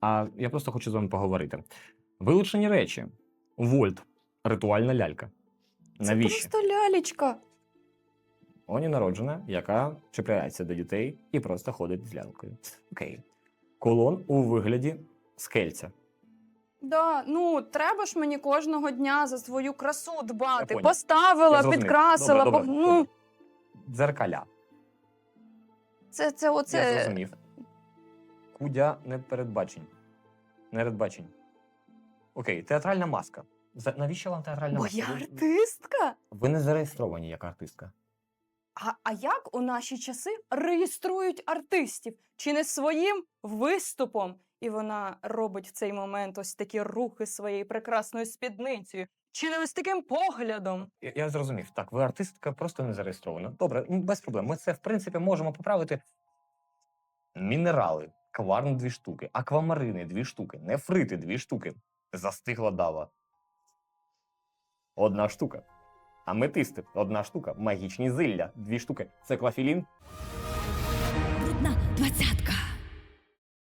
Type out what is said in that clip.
а я просто хочу з вами поговорити. Вилучені речі. Вольт. Ритуальна лялька. Навіщо? Це просто лялечка. Оні народжена, яка чіпляється до дітей і просто ходить з лялкою. Окей. Колон у вигляді скельця. Да, ну треба ж мені кожного дня за свою красу дбати. поняв. Поставила, Я підкрасила. Добре, добре, ну. Дзеркаля. це, це Я зрозумів. Кудя непередбачень. Непередбачень. Окей, театральна маска. За- Навіщо вам театральна Бо маска? я Ви- артистка. Ви не зареєстровані як артистка. А, а як у наші часи реєструють артистів? Чи не своїм виступом? І вона робить в цей момент ось такі рухи своєю прекрасною спідницею. Чи не ось таким поглядом? Я, я зрозумів. Так, ви артистка просто не зареєстрована. Добре, ну, без проблем. Ми це, в принципі, можемо поправити. Мінерали, кварн дві штуки, аквамарини дві штуки, нефрити дві штуки. Застигла дава. Одна штука. Аметисти одна штука. Магічні зилля дві штуки. Це двадцятка.